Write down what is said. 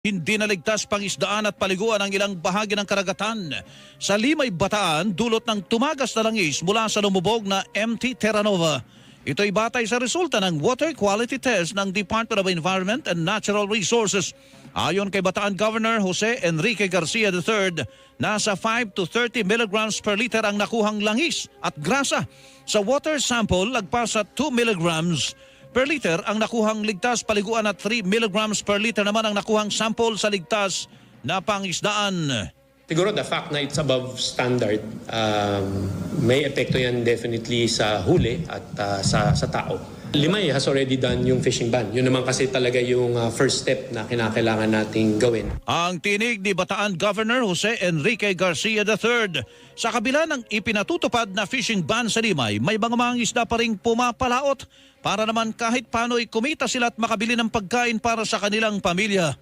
Hindi naligtas pangisdaan at paliguan ang ilang bahagi ng karagatan. Sa Limay Bataan, dulot ng tumagas na langis mula sa lumubog na MT Terranova. Ito'y batay sa resulta ng water quality test ng Department of Environment and Natural Resources. Ayon kay Bataan Governor Jose Enrique Garcia III, nasa 5 to 30 milligrams per liter ang nakuhang langis at grasa. Sa water sample, lagpas sa 2 milligrams per liter ang nakuhang ligtas paliguan at 3 milligrams per liter naman ang nakuhang sample sa ligtas na pangisdaan. Siguro the fact na it's above standard, um, may epekto yan definitely sa huli at uh, sa, sa tao. Limay has already done yung fishing ban. Yun naman kasi talaga yung uh, first step na kinakailangan nating gawin. Ang tinig ni Bataan Governor Jose Enrique Garcia III. Sa kabila ng ipinatutupad na fishing ban sa Limay, may mga mangisda pa rin pumapalaot para naman kahit paano'y kumita sila at makabili ng pagkain para sa kanilang pamilya.